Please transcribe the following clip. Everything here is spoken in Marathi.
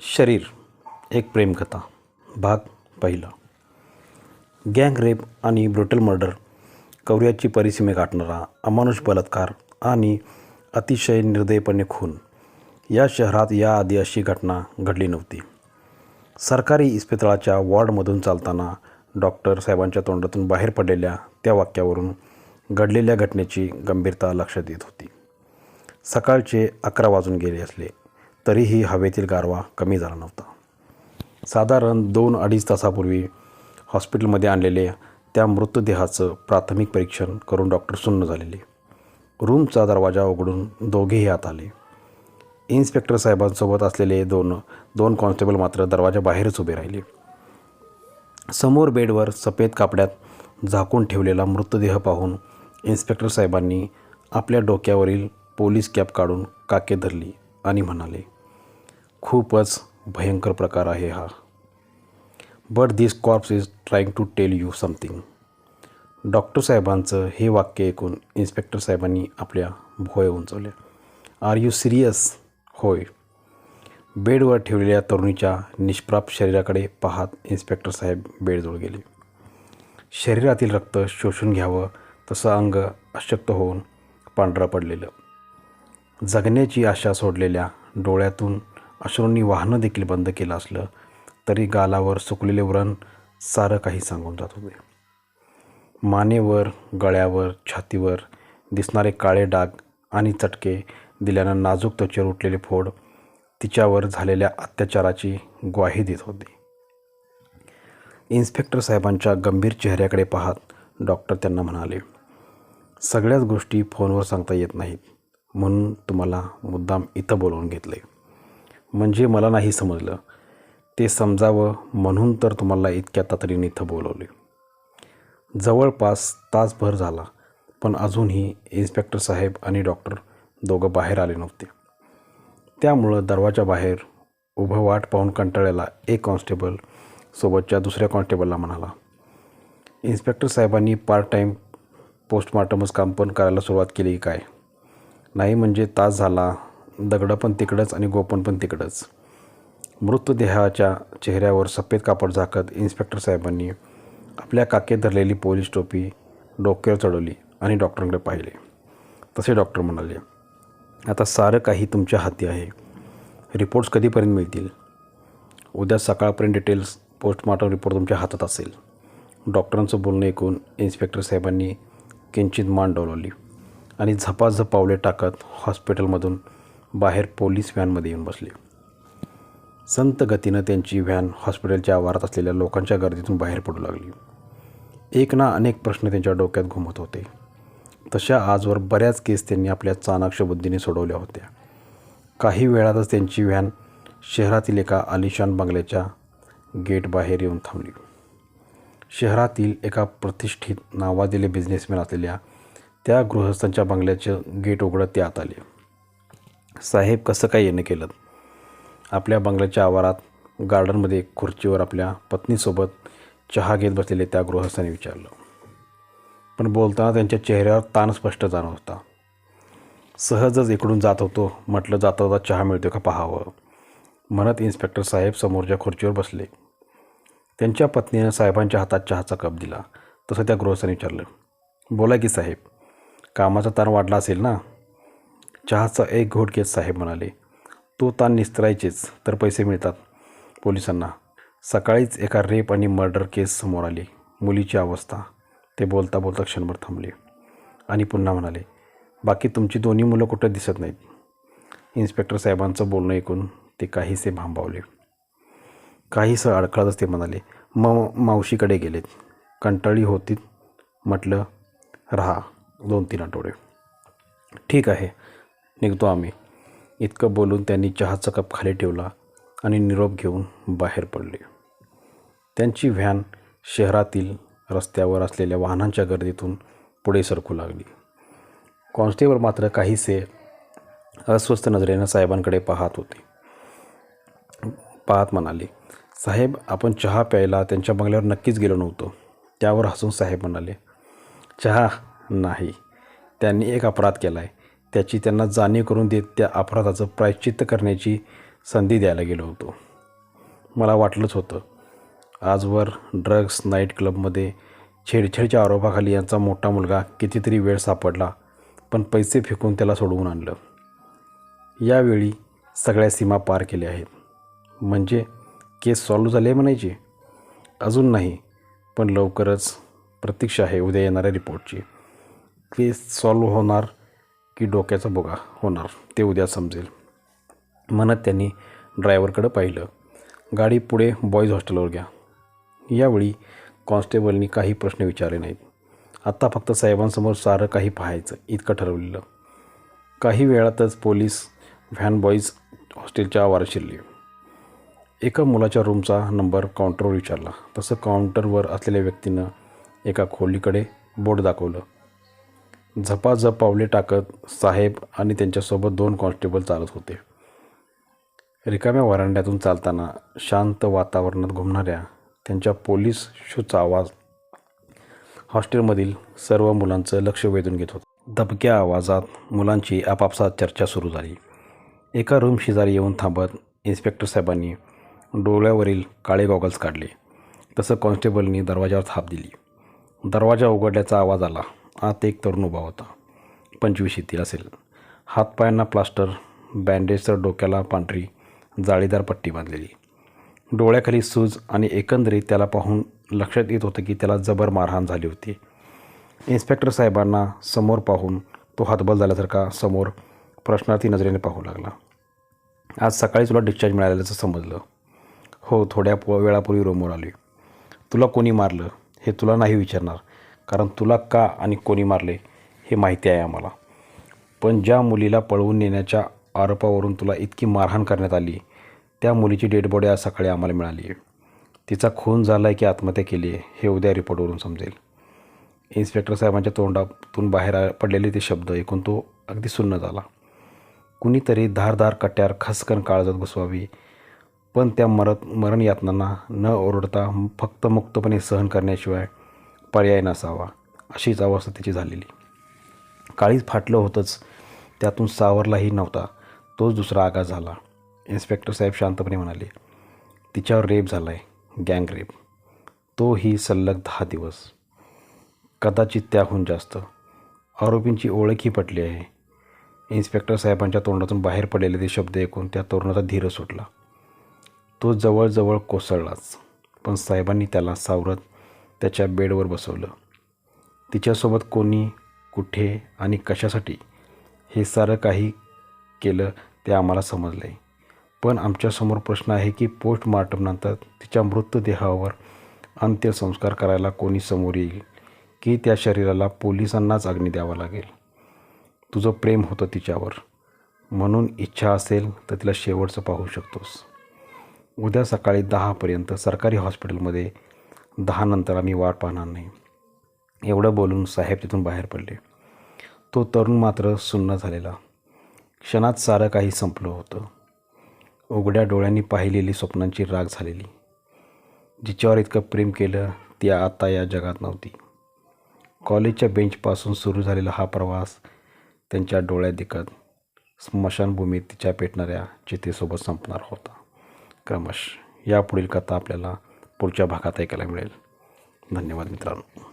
शरीर एक प्रेमकथा भाग पहिला. गँग रेप आणि ब्रुटल मर्डर कौर्याची परिसीमे गाठणारा अमानुष बलात्कार आणि अतिशय निर्दयपणे खून या शहरात याआधी अशी घटना घडली नव्हती. सरकारी इस्पितळाच्या वॉर्डमधून चालताना डॉक्टर साहेबांच्या तोंडातून बाहेर पडलेल्या त्या वाक्यावरून घडलेल्या घटनेची गंभीरता लक्षात येत होती. सकाळचे अकरा वाजून गेले असले तरीही हवेतील गारवा कमी झाला नव्हता. साधारण दोन अडीच तासापूर्वी हॉस्पिटलमध्ये आणलेल्या त्या मृतदेहाचं प्राथमिक परीक्षण करून डॉक्टर सुन्न झालेले. रूमचा दरवाजा उघडून दोघेही आत आले. इन्स्पेक्टर साहेबांसोबत असलेले दोन दोन कॉन्स्टेबल मात्र दरवाजा बाहेरच उभे राहिले. समोर बेडवर सफेद कापड्यात झाकून ठेवलेला मृतदेह पाहून इन्स्पेक्टर साहेबांनी आपल्या डोक्यावरील पोलीस कॅप काढून काके धरली आणि म्हणाले खूपच भयंकर प्रकार आहे हा. But this corpse is trying to tell you something doctor साहेबांचं हे वाक्य ऐकून इन्स्पेक्टर साहेबांनी आपल्या भोय उंचवल्या. आर यू सिरियस होय. बेडवर ठेवलेल्या तरुणीच्या निष्प्राप शरीराकडे पाहत इन्स्पेक्टर साहेब बेडजवळ गेले. शरीरातील रक्त शोषून घ्यावं तसं अंग अशक्त होऊन पांढरं पडलेलं. जगण्याची आशा सोडलेल्या डोळ्यातून अश्रूंनी वाहनं देखील बंद केलं असलं तरी गालावर सुकलेले व्रण सारं काही सांगून जात होते. मानेवर गळ्यावर छातीवर दिसणारे काळे डाग आणि चटके दिल्यानं नाजूक त्वचेवर उठलेले फोड तिच्यावर झालेल्या अत्याचाराची ग्वाही देत होती. इन्स्पेक्टर साहेबांच्या गंभीर चेहऱ्याकडे पाहत डॉक्टर त्यांना म्हणाले सगळ्याच गोष्टी फोनवर सांगता येत नाहीत. म्हणून तुम्हाला मुद्दाम इथं बोलवून घेतले म्हणजे मला नाही समजलं. ते समजावं म्हणून तर तुम्हाला इतक्या तातडीने इथं बोलवले. जवळपास तासभर झाला पण अजूनही इन्स्पेक्टर साहेब आणि डॉक्टर दोघं बाहेर आले नव्हते. त्यामुळं दरवाजाबाहेर उभं वाट पाहून कंटाळलेला एक कॉन्स्टेबल सोबतच्या दुसऱ्या कॉन्स्टेबलला म्हणाला इन्स्पेक्टर साहेबांनी पार्ट टाईम पोस्टमॉर्टमच काम पण करायला सुरुवात केली काय? नाही म्हणजे तास झाला दगडं पण तिकडंच आणि गोपन पण तिकडंच. मृतदेहाच्या चेहऱ्यावर सफेद कापड झाकत इन्स्पेक्टर साहेबांनी आपल्या काकेत धरलेली पोलीस टोपी डोक्यावर चढवली आणि डॉक्टरांकडे पाहिले. तसे डॉक्टर म्हणाले आता सारं काही तुमच्या हाती आहे. रिपोर्ट्स कधीपर्यंत मिळतील? उद्या सकाळपर्यंत डिटेल्स पोस्टमॉर्टम रिपोर्ट तुमच्या हातात असेल. डॉक्टरांचं बोलणं ऐकून इन्स्पेक्टर साहेबांनी किंचित मान डोलवली आणि झपाझप पावले टाकत हॉस्पिटलमधून बाहेर पोलीस व्हॅनमध्ये येऊन बसले. संत गतीनं त्यांची व्हॅन हॉस्पिटलच्या आवारात असलेल्या लोकांच्या गर्दीतून बाहेर पडू लागली. एक ना अनेक प्रश्न त्यांच्या डोक्यात घुमत होते. तशा आजवर बऱ्याच केस त्यांनी आपल्या चाणाक्ष बुद्धीने सोडवल्या होत्या. काही वेळातच त्यांची व्हॅन शहरातील एका आलिशान बंगल्याच्या गेट बाहेर येऊन थांबली. शहरातील एका प्रतिष्ठित नावाजलेले बिझनेसमॅन असलेल्या त्या गृहस्थांच्या बंगल्याचं गेट उघडत ते आत आले. साहेब कसं काय येणं केलं? आपल्या बंगल्याच्या आवारात गार्डनमध्ये खुर्चीवर आपल्या पत्नीसोबत चहा घेत बसलेले त्या गृहस्थाने विचारलं. पण बोलताना त्यांच्या चेहऱ्यावर ताण स्पष्ट जाणवत होता. सहजच इकडून जात होतो म्हटलं जाता जाता चहा मिळतो का पाहावं? म्हणत इन्स्पेक्टर साहेब समोरच्या खुर्चीवर बसले. त्यांच्या पत्नीनं साहेबांच्या हातात चहाचा कप दिला. तसं त्या गृहस्थाने विचारलं. बोला की साहेब कामाचा ताण वाढला असेल ना? चहाचा एक घोट घेत साहेब म्हणाले तो ताण निस्तरायचेच तर पैसे मिळतात. पोलिसांना सकाळीच एका रेप आणि मर्डर केस समोर आली. मुलीची अवस्था. ते बोलता बोलता क्षणभर थांबले आणि पुन्हा म्हणाले बाकी तुमची दोन्ही मुलं कुठं दिसत नाहीत? इन्स्पेक्टर साहेबांचं बोलणं ऐकून ते काहीसे भांबावले. काहीसं अडखळतच ते म्हणाले म मावशीकडे गेलेत. कंटाळी होती म्हटलं राहा दोन तीन आठवडे. ठीक आहे. निघतो आम्ही. इतकं बोलून त्यांनी चहाचा कप खाली ठेवला आणि निरोप घेऊन बाहेर पडले. त्यांची व्हॅन शहरातील रस्त्यावर असलेल्या वाहनांच्या गर्दीतून पुढे सरकू लागली. कॉन्स्टेबल मात्र काहीसे अस्वस्थ नजरेनं साहेबांकडे पाहत होते. पाहत म्हणाले साहेब आपण चहा प्यायला त्यांच्या बंगल्यावर नक्कीच गेलो नव्हतो. त्यावर हसून साहेब म्हणाले चहा नाही. त्यांनी एक अपराध केला आहे त्याची त्यांना जाणीव करून देत त्या अपराधाचं प्रायश्चित्त करण्याची संधी द्यायला गेलो होतो. मला वाटलंच होतं आजवर ड्रग्स नाईट क्लबमध्ये छेडछेडच्या आरोपाखाली यांचा मोठा मुलगा कितीतरी वेळ सापडला पण पैसे फेकून त्याला सोडवून आणलं. यावेळी सगळ्या सीमा पार केल्या आहेत. म्हणजे केस सॉल्व झाले म्हणायची? अजून नाही पण लवकरच प्रतीक्षा आहे उद्या येणाऱ्या रिपोर्टची. केस सॉल्व होणार की डोक्याचा बोगा होणार. ते उद्या समजेल. म्हणत त्यांनी ड्रायव्हरकडं पाहिलं. गाडी पुढे बॉईज हॉस्टेलवर घ्या. यावेळी कॉन्स्टेबलनी काही प्रश्न विचारले नाहीत. आत्ता फक्त साहेबांसमोर सारं काही पाहायचं इतकं ठरवलेलं. काही वेळातच पोलीस व्हॅन बॉईज हॉस्टेलच्या आवारात शिरली. एका मुलाच्या रूमचा नंबर काउंटरवर विचारला. तसं काउंटरवर असलेल्या व्यक्तीनं एका खोलीकडे बोर्ड दाखवलं. झपाझप पावले टाकत साहेब आणि त्यांच्यासोबत दोन कॉन्स्टेबल चालत होते. रिकाम्या वरांड्यातून चालताना शांत वातावरणात घुमणाऱ्या त्यांच्या पोलीस शूचा आवाज हॉस्टेलमधील सर्व मुलांचं लक्ष वेधून घेत होता. दबक्या आवाजात मुलांची आपापसात चर्चा सुरू झाली. एका रूम शेजारी येऊन थांबत इन्स्पेक्टर साहेबांनी डोळ्यावरील काळे गॉगल्स काढले. तसं कॉन्स्टेबलनी दरवाजावर थाप दिली. दरवाजा उघडल्याचा आवाज आला. आत एक तरुण उभा होता. पंचवीस येतील असेल. हातपायांना प्लास्टर बँडेज तर डोक्याला पांढरी जाळीदार पट्टी बांधलेली. डोळ्याखाली सूज आणि एकंदरीत त्याला पाहून लक्षात येत होतं की त्याला जबर मारहाण झाली होती. इन्स्पेक्टर साहेबांना समोर पाहून तो हातबल झाल्यासारखा समोर प्रश्नार्थी नजरेने पाहू लागला. आज सकाळी तुला डिस्चार्ज मिळाल्याचं समजलं. हो थोड्या प वेळापूर्वी रोमवर आली तुला कोणी मारलं हे तुला नाही विचारणार. कारण तुला का आणि कोणी मारले हे माहिती आहे आम्हाला. पण ज्या मुलीला पळवून नेण्याच्या आरोपावरून तुला इतकी मारहाण करण्यात आली त्या मुलीची डेड बॉडी आज सकाळी आम्हाला मिळाली आहे. तिचा खून झाला आहे की आत्महत्या केली आहे हे उद्या रिपोर्टवरून समजेल. इन्स्पेक्टर साहेबांच्या तोंडातून बाहेर पडलेले ते शब्द ऐकून तो अगदी सुन्न झाला. कुणीतरी धारधार कट्यार खसकन काळजात घुसवावी पण त्या मरत मरण यातनांना न ओरडता फक्त मुक्तपणे सहन करण्याशिवाय पर्याय नसावा अशीच अवस्था तिची झालेली. काळीच फाटलं होतंच त्यातून सावरलाही नव्हता. तोच दुसरा आघात झाला. इन्स्पेक्टर साहेब शांतपणे म्हणाले तिच्यावर रेप झाला आहे गँग रेप. तोही सलग दहा दिवस. कदाचित त्याहून जास्त. आरोपींची ओळखही पटली आहे. इन्स्पेक्टर साहेबांच्या तोंडातून बाहेर पडलेले ते शब्द ऐकून त्या तरुणाचा धीर सुटला. तो जवळजवळ कोसळलाच पण साहेबांनी त्याला सावरत त्याच्या बेडवर बसवलं. तिच्यासोबत कोणी कुठे आणि कशासाठी हे सारं काही केलं ते आम्हाला समजलं आहे पण आमच्यासमोर प्रश्न आहे की पोस्टमार्टमनंतर तिच्या मृतदेहावर अंत्यसंस्कार करायला कोणी समोर येईल की त्या शरीराला पोलिसांनाच अग्नी द्यावा लागेल? तुझं प्रेम होतं तिच्यावर. म्हणून इच्छा असेल तर तिला शेवटचं पाहू शकतोस. उद्या सकाळी दहापर्यंत सरकारी हॉस्पिटलमध्ये दहानंतर आम्ही वाट पाहणार नाही. एवढं बोलून साहेब तिथून बाहेर पडले. तो तरुण मात्र सुन्न झालेला. क्षणात सारं काही संपलं होतं. उघड्या डोळ्यांनी पाहिलेली स्वप्नांची राग झालेली. जिच्यावर इतकं प्रेम केलं ती आता या जगात नव्हती. कॉलेजच्या बेंचपासून सुरू झालेला हा प्रवास त्यांच्या डोळ्यात दिखत स्मशानभूमीत तिच्या पेटणाऱ्या चितेसोबत संपणार होता. क्रमश यापुढील कथा आपल्याला पुढच्या भागात ऐकायला मिळेल. धन्यवाद मित्रांनो.